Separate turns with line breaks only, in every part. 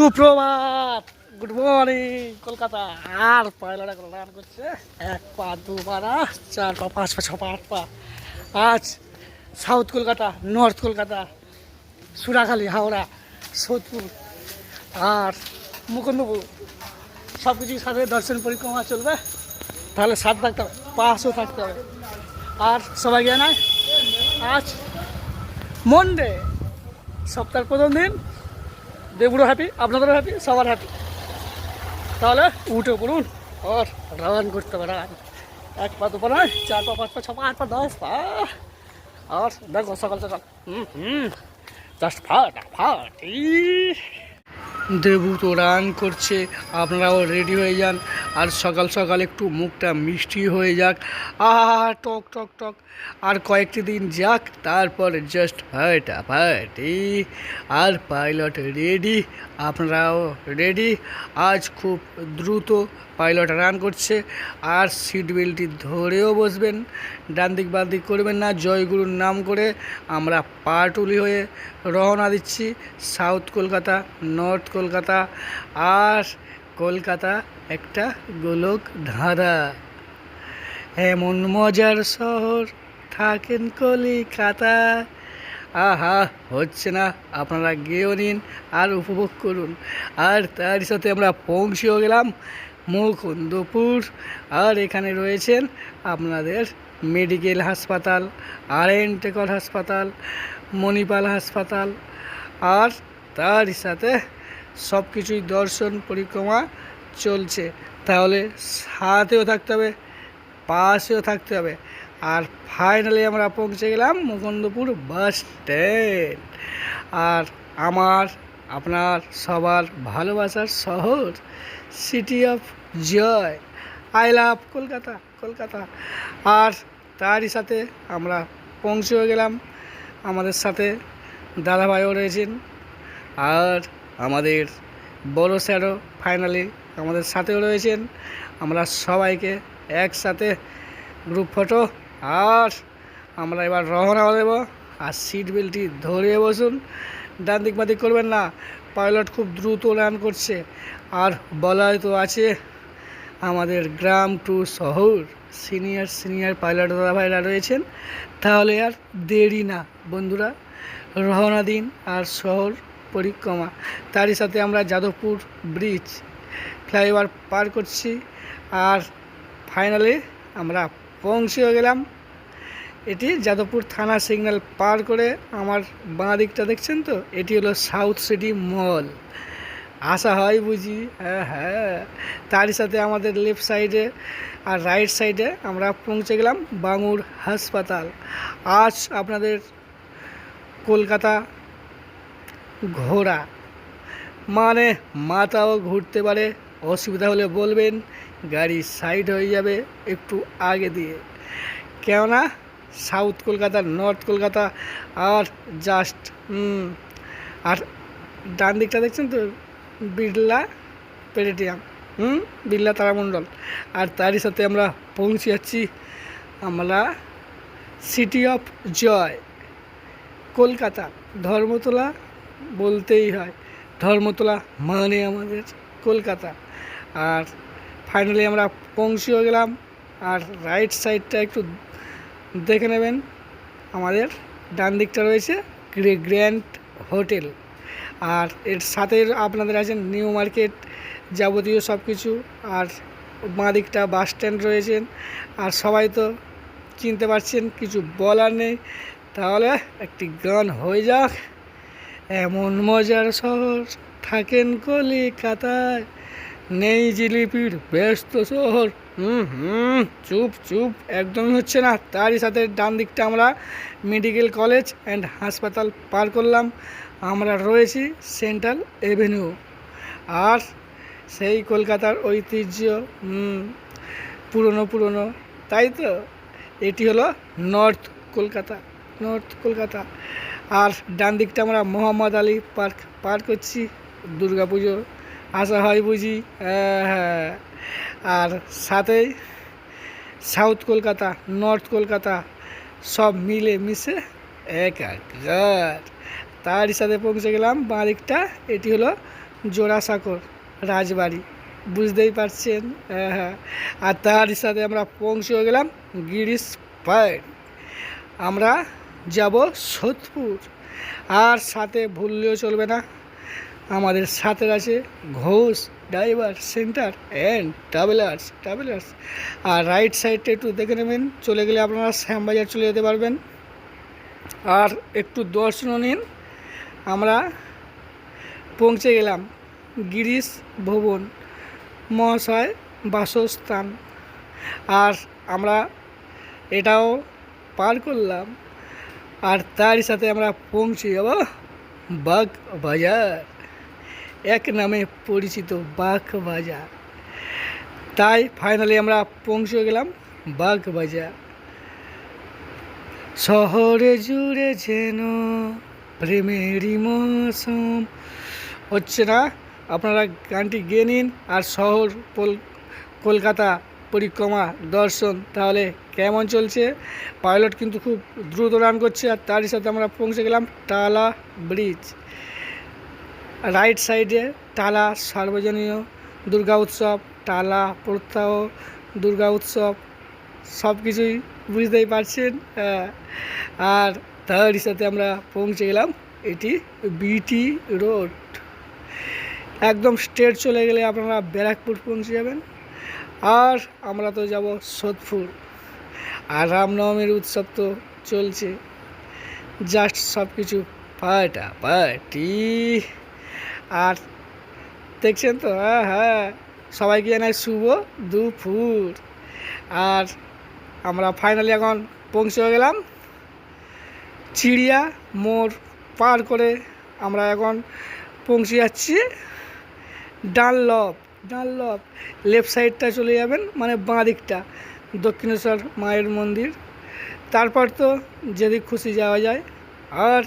সুপ্রভাত। Good morning Kolkata. আর পয়লাটা করে রান করছে। এক পা, দু পা চার পা, পাঁচ পা, ছ পা, আট পা। আজ সাউথ কলকাতা নর্থ কলকাতা, সুরাখালি, হাওড়া, সোদপুর আর মুকুন্দপুর। সব কিছুর সাথে দর্শন পরিক্রমা চলবে। তাহলে সাত থাকতে হবে পাঁচও থাকতে হবে। আর সবাই নাই আজ মন্ডে সপ্তাহের প্রথম দিন। দেবুড়ো হ্যাপি আপনাদেরও হ্যাপি সবার হ্যাপি তাহলে উঠে বলুন আর রান করতে হবে রান এক পা দুপা নয় চার পা, পাঁচ পা, ছ পা, আট পা, দশ পা। আর দেখো সকাল সকাল। হুম হুম। জাস্ট ফাট ফাট দেবু তো রান করছে। আপনারাও রেডি হয়ে যান। আর সকাল সকাল একটু মুখটা মিষ্টি হয়ে যাক। আহা টক টক টক। আর কয়েকটি দিন যাক, তারপর জাস্ট ফাটা ফাইটি আর পাইলট রেডি আপনারাও রেডি আজ খুব দ্রুত পাইলট রান করছে আর সিট বেল্টটি ধরেও বসবেন। ডান দিক, বাঁ দিক করবেন না, জয়গুরুর নাম করে আমরা পাটুলি হয়ে রওনা দিচ্ছি। সাউথ কলকাতা নর্থ কলকাতা আর কলকাতা একটা গোলক ধাঁধা। এমন মজার শহর থাকেন কলিকাতা। আহা, হচ্ছে না। আপনারা গিয়েও নিন আর উপভোগ করুন। আর তার সাথে আমরা পৌঁছেও গেলাম মুকুন্দপুর। আর এখানে রয়েছেন আপনাদের মেডিকেল হাসপাতাল আর এন টেকর হাসপাতাল, মণিপাল হাসপাতাল। আর তার সাথে সব কিছুই দর্শন পরিক্রমা চলছে। তাহলে সাথেও থাকতে হবে, পাশেও থাকতে হবে। আর ফাইনালি আমরা পৌঁছে গেলাম মুকুন্দপুর বাস স্ট্যান্ড আর আমার, আপনার, সবার ভালোবাসার শহর city of joy I love Kolkata Kolkata. আর তারই সাথে আমরা পৌঁছেও গেলাম। আমাদের সাথে দাদাভাইও রয়েছেন। আর আমাদের বড় স্যারও ফাইনালি আমাদের সাথেও রয়েছেন। আমরা সবাইকে একসাথে গ্রুপ ফটো আর আমরা এবার রওনা দেব আর সিট বেল্টটি ধরে বসুন। ডান দিক বাদিক করবেন না। পাইলট খুব দ্রুত রান করছে। আর বলাই তো আছে আমাদের গ্রাম টু শহর। সিনিয়র সিনিয়র পাইলট দাদা ভাইরা রয়েছেন। তাহলে আর দেরি না বন্ধুরা। রওনা দিন আর শহর পরিক্রমা। তারই সাথে আমরা যাদবপুর ব্রিজ ফ্লাইওভার পার করছি। আর ফাইনালে আমরা পৌঁছেও গেলাম। এটি যাদবপুর থানা সিগন্যাল পার করে আমার বাঁ দিকটা দেখছেন তো? এটি হলো সাউথ সিটি মল। আসা হয় বুঝি হ্যাঁ হ্যাঁ। তারই সাথে আমাদের লেফট সাইডে আর রাইট সাইডে আমরা পৌঁছে গেলাম বাঙুর হাসপাতাল। আজ আপনাদের কলকাতা ঘোরা। মানে মাথাও ঘুরতে পারে, অসুবিধা হলে বলবেন। গাড়ি সাইড হয়ে যাবে একটু আগে দিয়ে। কেননা সাউথ কলকাতা, নর্থ কলকাতা আর জাস্ট আর ডান দিকটা দেখছেন তো? বিড়লা পেরেটিয়াম, হুম, বিড়লা তারামণ্ডল। আর তারই সাথে আমরা পৌঁছে যাচ্ছি আমরা city of joy Kolkata. Dharmatala বলতেই হয়। ধর্মতলা মানে আমাদের কলকাতা। আর ফাইনালি আমরা পৌঁছেও গেলাম। আর রাইট সাইডটা একটু দেখে নেবেন। আমাদের ডান দিকটা রয়েছে গ্রে- গ্র্যান্ড হোটেল। আর এর সাথে আপনাদের আছেন নিউ মার্কেট যাবতীয় সব কিছু আর বাঁ দিকটা বাস স্ট্যান্ড রয়েছেন আর সবাই তো চিনতে পারছেন, কিছু বলার নেই। তাহলে একটি গান হয়ে যাক। এমন মজার শহর থাকেন কলিকাতায়। নেই জিলিপির, ব্যস্ত শহর। হুম হুম, চুপ চুপ, একদমই হচ্ছে না। তারই সাথে ডান দিকটা আমরা মেডিকেল কলেজ অ্যান্ড হাসপাতাল পার করলাম। আমরা রয়েছি সেন্ট্রাল এভিনিউ। আর সেই কলকাতার ঐতিহ্য পুরনো পুরনো। তাই তো? এটি হলো নর্থ কলকাতা নর্থ কলকাতা। আর ডান দিকটা আমরা মোহাম্মদ আলী পার্ক পার করছি দুর্গা পুজো আসা হয় বুঝি হ্যাঁ। আর সাথেই সাউথ কলকাতা, নর্থ কলকাতা সব মিলে মিশে একাকার তারই সাথে পৌঁছে গেলাম বাঁদিকটা, এটি হলো জোড়াসাঁকর রাজবাড়ি। বুঝতেই পারছেন হ্যাঁ। আর তার সাথে আমরা পৌঁছে গেলাম গিরিশ পাইড আমরা যাব সোদপুর। আর সাথে ভুললেও চলবে না। আমাদের সাথে আছে Ghosh, driver, centre and travellers travellers R right সাইডটা একটু দেখে নেবেন। চলে গেলে আপনারা শ্যামবাজার চলে যেতে পারবেন। আর একটু দর্শনও নিন। আমরা পৌঁছে গেলাম গিরিশ ভবন, মহাশয় বাসস্থান। আর আমরা এটাও পার করলাম। আর তারই সাথে আমরা পৌঁছে যাব বাগ বাজার এক নামে পরিচিত বাঘ বাজার তাই ফাইনালি আমরা পৌঁছে গেলাম বাঘ বাজার শহরে জুড়ে যেন প্রেমেরই মৌসুম। হচ্ছে না? আপনারা গানটি গেয়ে নিন আর শহর কলকাতা পরিক্রমা, দর্শন, তাহলে কেমন চলছে? পাইলট কিন্তু খুব দ্রুত রান করছে আর তারই সাথে আমরা পৌঁছে গেলাম টালা ব্রিজ। রাইট সাইডে টালা সার্বজনীয় দুর্গা উৎসব টালা প্রত্যাহ, দুর্গা উৎসব, সব কিছুই বুঝতেই পারছেন। আর তার সাথে আমরা পৌঁছে গেলাম এটি বিটি রোড একদম স্ট্রেট চলে গেলে আপনারা ব্যারাকপুর পৌঁছে যাবেন। আর আমরা তো যাব সোদপুর। আর রামনবমীর উৎসব তো চলছে। জাস্ট সব কিছু পাটা পাটি আর দেখছেন তো? হ্যাঁ হ্যাঁ। সবাইকে জানাই শুভ দুপুর। আর আমরা ফাইনালি এখন পৌঁছে গেলাম। চিড়িয়া মোড় পার করে আমরা এখন পৌঁছে যাচ্ছি ডানলপ। ডানলপ লেফট সাইডটা চলে যাবেন মানে বাঁ দিকটা। দক্ষিণেশ্বর মায়ের মন্দির। তারপর তো যেদিক খুশি যাওয়া যায়। আর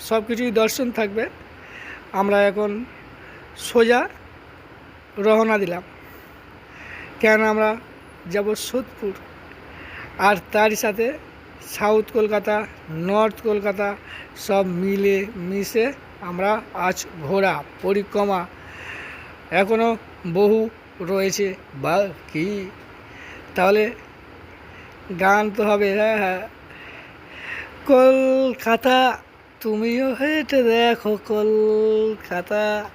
সব কিছুই দর্শন থাকবে। আমরা এখন সোজা রওনা দিলাম। কেন আমরা যাব সোদপুর। আর তারই সাথে সাউথ কলকাতা, নর্থ কলকাতা সব মিলে মিশে আমরা আজ ঘোরা, পরিক্রমা। এখনও বহু রয়েছে বা কি তাহলে গান তো হবে হ্যাঁ হ্যাঁ। কলকাতা তুমিও হেঁটে দেখো কল কলকাতা।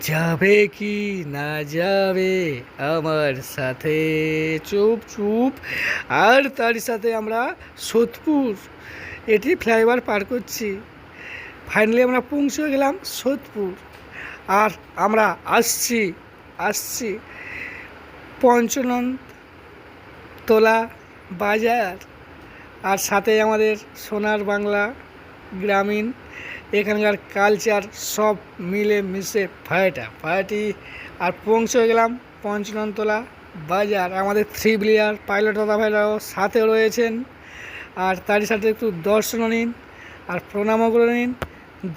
যাবে কি না যাবে আমার সাথে? চুপ চুপ। আর তার সাথে আমরা সোদপুর। এটি ফ্লাইওভার পার করছি। ফাইনালি আমরা পৌঁছে গেলাম সোদপুর। আর আমরা আসছি আসছি পঞ্চনন তোলা বাজার। আর সাথে আমাদের সোনার বাংলা গ্রামীণ, এখানকার কালচার সব মিলে মিশে ফায়টা। ফায়াটি আর পৌঁছে গেলাম পঞ্চননতলা বাজার। আমাদের থ্রি প্লেয়ার পাইলট দাদা ভাইরাও সাথে রয়েছেন। আর তারই সাথে একটু দর্শনও নিন আর প্রণামও করে নিন।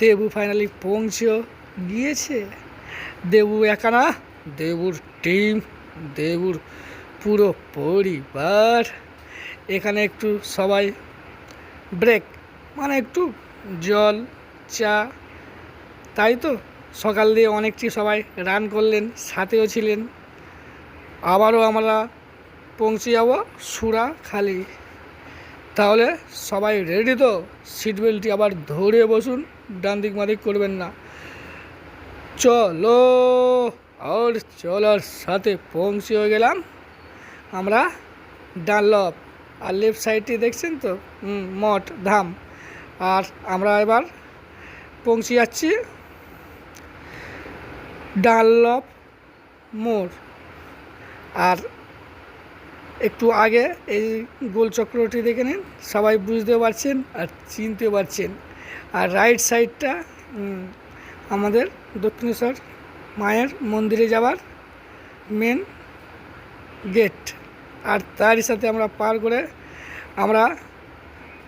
দেবু ফাইনালি পৌঁছেও গিয়েছে। দেবু একা না, দেবুর টিম দেবুর পুরো পরিবার। এখানে একটু সবাই ব্রেক মানে একটু জল, চা, তাই তো? সকাল দিয়ে অনেকটি সবাই রান করলেন, সাথেও ছিলেন। আবারও আমরা পৌঁছে যাব সুরা খালি তাহলে সবাই রেডি তো? সিট বেল্টটি আবার ধরে বসুন ডান দিক মাদিক করবেন না। চলো, আর চলার সাথে পৌঁছে হয়ে গেলাম আমরা ডানলপ। আর লেফট সাইডটি দেখছেন তো? মঠ, ধাম। আর আমরা এবার পৌঁছে যাচ্ছি ডানলপ মোড়। আর একটু আগে এই গোল চক্রটি দেখে নিন, সবাই বুঝতে পারছেন আর চিনতে পারছেন। আর রাইট সাইডটা আমাদের দক্ষিণেশ্বর মায়ের মন্দিরে যাওয়ার মেন গেট আর তারই সাথে আমরা পার করে আমরা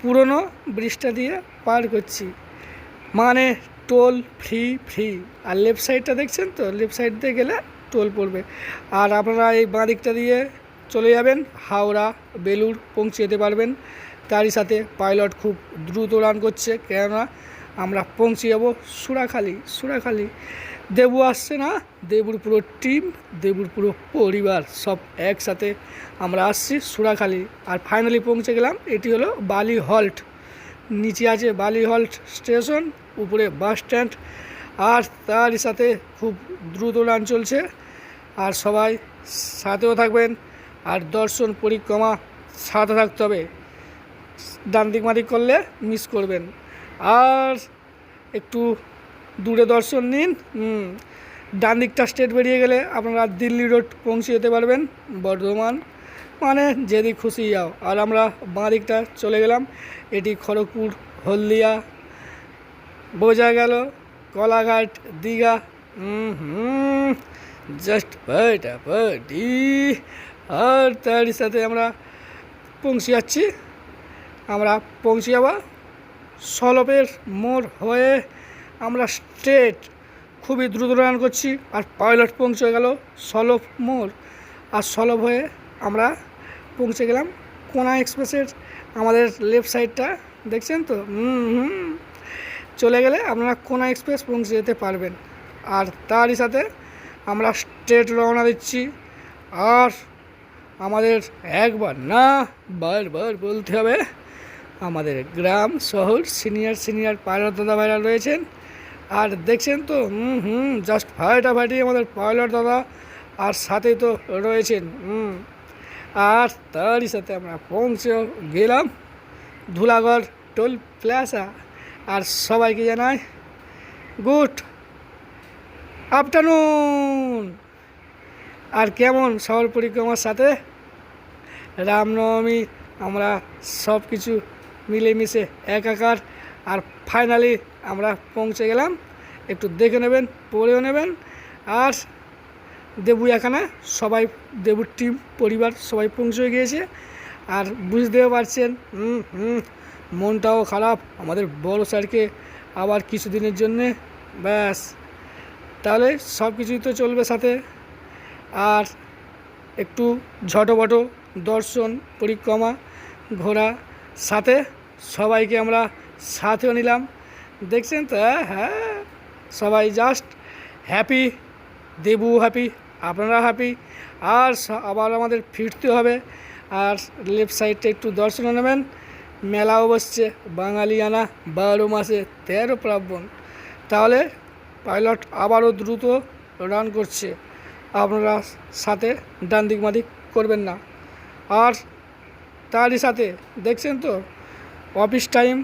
পুরনো ব্রিজটা দিয়ে পার করছি। মানে টোল ফ্রি ফ্রি। আর লেফট সাইডটা দেখছেন তো? লেফট সাইড দিয়ে গেলে টোল পড়বে। আর আপনারা এই বাঁ দিকটা দিয়ে চলে যাবেন, হাওড়া বেলুর পৌঁছে যেতে পারবেন। তারই সাথে পাইলট খুব দ্রুত রান করছে। কেননা আমরা পৌঁছে যাব সুরাখালি সুরাখালি। দেবু আসছে না, দেবুর পুরো টিম দেবুর পুরো পরিবার সব একসাথে আমরা আসছি সুরাখালি। আর ফাইনালি পৌঁছে গেলাম, এটি হলো বালি হল্ট। নিচে আছে বালি হল্ট স্টেশন, উপরে বাস স্ট্যান্ড আর তারই সাথে খুব দ্রুত রান চলছে। আর সবাই সাথেও থাকবেন, আর দর্শন পরিক্রমা সাথে থাকতে হবে। ডান দিক মাদিক করলে মিস করবেন। আর একটু দূরে দর্শন নিন ডান দিকটা স্টেট বেরিয়ে গেলে আপনারা দিল্লি রোড পৌঁছে যেতে পারবেন, বর্ধমান। মানে যেদিক খুশি যাও। আর আমরা বাঁ দিকটা চলে গেলাম, এটি খড়গপুর, হলদিয়া। বোঝা গেল, কলাঘাট, দীঘা। জাস্ট বাটা বাটি আর তারই সাথে আমরা পৌঁছে যাচ্ছি। আমরা পৌঁছে যাওয়া সলপের মোড় হয়ে আমরা স্ট্রেট খুবই দ্রুত রান করছি আর পাইলট পৌঁছে গেল সলভ মোড়। আর সলভ হয়ে আমরা পৌঁছে গেলাম কোনা এক্সপ্রেসের আমাদের লেফট সাইডটা, দেখছেন তো? হুম চলে গেলে আপনারা কোনা এক্সপ্রেস পৌঁছে যেতে পারবেন। আর তারই সাথে আমরা স্ট্রেট রওনা দিচ্ছি। আর আমাদের একবার না, বারবার বলতে হবে, আমাদের গ্রাম শহর সিনিয়র সিনিয়র পাইলট দাদা ভাইরা রয়েছেন। আর দেখছেন তো? হুম হুম জাস্ট ফাটাফাটি আমাদের পাইলট দাদা আর সাথেই তো রয়েছেন, হুম। আর তারই সাথে আমরা পৌঁছে গেলাম ধুলাগড় টোল প্লাসা আর সবাইকে জানাই গুড আফটারনুন। আর কেমন শহর পরিক্রমার সাথে? রামনবমী, আমরা সব কিছু মিলেমিশে একাকার আর ফাইনালি আমরা পৌঁছে গেলাম। একটু দেখে নেবেন, পড়েও নেবেন। আর দেবু এখানে সবাই দেবুর টিম পরিবার সবাই পৌঁছে গিয়েছে। আর বুঝতেও পারছেন, হুম হুম, মনটাও খারাপ। আমাদের বড় স্যারকে আবার কিছুদিনের জন্যে, ব্যাস। তাহলে সব কিছুই তো চলবে সাথে। আর একটু ঝটোপটো দর্শন, পরিক্রমা, ঘোরা, সাথে সবাইকে আমরা সাথেও নিলাম। দেখছেন তো? হ্যাঁ, হ্যাঁ। সবাই জাস্ট হ্যাপি দেবু হ্যাপি আপনারা হ্যাপি আর আবার আমাদের ফিরতে হবে। আর লেফট সাইডটা একটু দর্শন নেবেন। মেলাও বসছে বাঙালিয়ানা বারো মাসে তেরো প্রাবণ। তাহলে পাইলট আবারও দ্রুত রান করছে। আপনারা সাথে ডান দিক মাদিক করবেন না। আর তারই সাথে দেখছেন তো? অফিস টাইম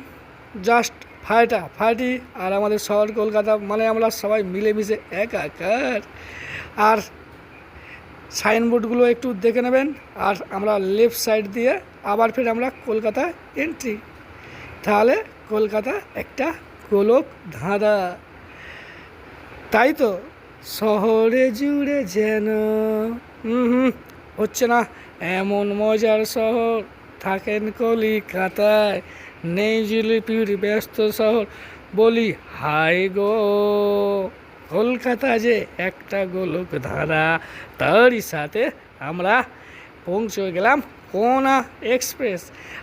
জাস্ট ফাইটা, ফাইটি আর আমাদের শহর কলকাতা মানে আমরা সবাই মিলেমিশে একাকার। আর সাইনবোর্ডগুলো একটু দেখে নেবেন, আর আমরা লেফট সাইড দিয়ে আবার ফের আমরা কলকাতা এন্ট্রি তাহলে কলকাতা একটা গোলক ধাঁধা। তাই তো, শহরে জুড়ে যেন হুম, হচ্ছে না, এমন মজার শহর, থাকেন কলিকাতায়। নেই জিলিপির ব্যস্ত শহর। বলি, হাই গো, কলকাতা যে একটা গোলক ধারা, তারই সাথে আমরা পৌঁছে গেলাম কোনা এক্সপ্রেস।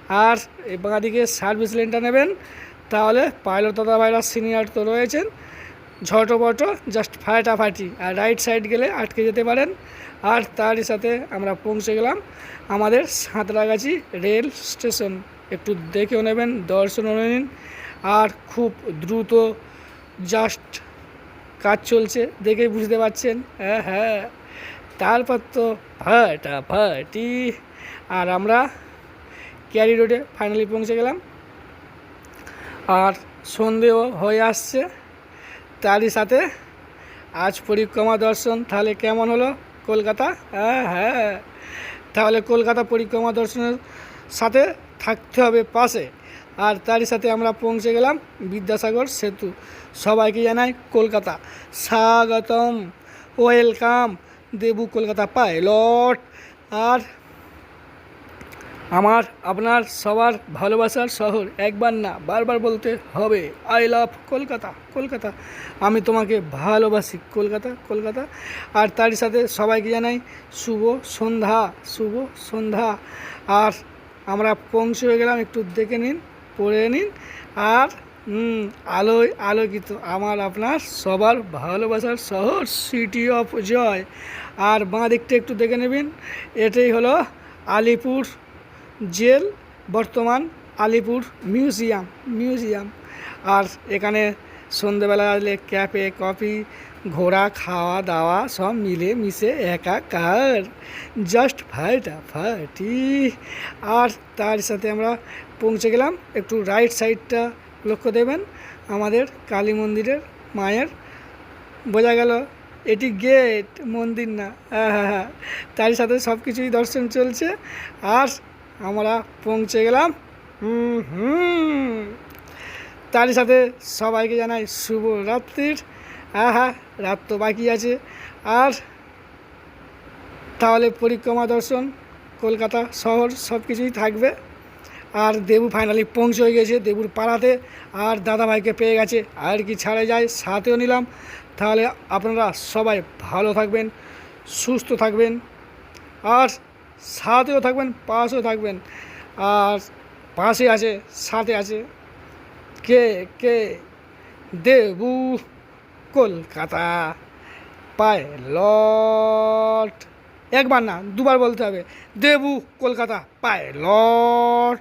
আর বাঁদিকে সার্ভিস লেনটা নেবেন, তাহলে পাইলট দাদা ভাইরা সিনিয়র তো রয়েছেন। ঝটপট জাস্ট ফাটাফাটি, আর রাইট সাইড গেলে আটকে যেতে পারেন। আর তারই সাথে আমরা পৌঁছে গেলাম আমাদের সাঁতরাগাছি রেল স্টেশন। একটু দেখেও নেবেন, দর্শনও নিন। আর খুব দ্রুত জাস্ট কাজ চলছে, দেখেই বুঝতে পারছেন। হ্যাঁ হ্যাঁ। তারপর তো ফাটাফাটি আর আমরা ক্যারি রোডে ফাইনালি পৌঁছে গেলাম। আর সন্ধেও হয়ে আসছে। তারই সাথে আজ পরিক্রমা দর্শন। তাহলে কেমন হলো কলকাতা? হ্যাঁ হ্যাঁ। তাহলে কলকাতা পরিক্রমা দর্শনের সাথে থাকতে হবে পাশে। আর তারই সাথে আমরা পৌঁছে গেলাম বিদ্যাসাগর সেতু। সবাইকে জানাই কলকাতা। স্বাগতম। ওয়েলকাম। দেবু কলকাতা পাইলট। আর আমার, আপনার, সবার ভালোবাসার শহর একবার না বারবার বলতে হবে আই লাভ কলকাতা কলকাতা। আমি তোমাকে ভালোবাসি কলকাতা কলকাতা। আর তারই সাথে সবাইকে জানাই শুভ সন্ধ্যা শুভ সন্ধ্যা। আর আমরা পৌঁছে হয়ে গেলাম, একটু দেখে নিন, পড়ে নিন। আর আলোয় আলোকিত আমার আপনার সবার ভালোবাসার শহর সিটি অফ জয় আর বাঁ দিকটা একটু দেখে নেবেন, এটাই হলো আলিপুর জেল, বর্তমান আলিপুর মিউজিয়াম মিউজিয়াম। আর এখানে সন্ধেবেলা আসলে ক্যাফে, কফি ঘোরা খাওয়া, দাওয়া সব মিলে মিশে একাকার। জাস্ট ফাটা ফাটি আর তার সাথে আমরা পৌঁছে গেলাম। একটু রাইট সাইডটা লক্ষ্য দেবেন। আমাদের কালী মন্দিরের মায়ের। বোঝা গেল, এটি গেট মন্দির না। হ্যাঁ হ্যাঁ হ্যাঁ। তার সাথে সব কিছুই দর্শন চলছে। আর আমরা পৌঁছে গেলাম। হুম হুম। তারই সাথে সবাইকে জানাই শুভ রাত্রির। হ্যাঁ হ্যাঁ রাত তো বাকি আছে। আর তাহলে পরিক্রমা দর্শন, কলকাতা শহর সব কিছুই থাকবে। আর দেবু ফাইনালি পৌঁছে গেছে দেবুর পাড়াতে। আর দাদাভাইকে পেয়ে গেছে। আর কি ছাড়ে যায় সাথেও নিলাম। তাহলে আপনারা সবাই ভালো থাকবেন, সুস্থ থাকবেন। আর সাথেও থাকবেন, পাশেও থাকবেন। আর পাশে আছে, সাথে আছে কে কে? দেবু। কলকাতা পাইলট। একবার না দুবার বলতে হবে। দেবু কলকাতা পাইলট।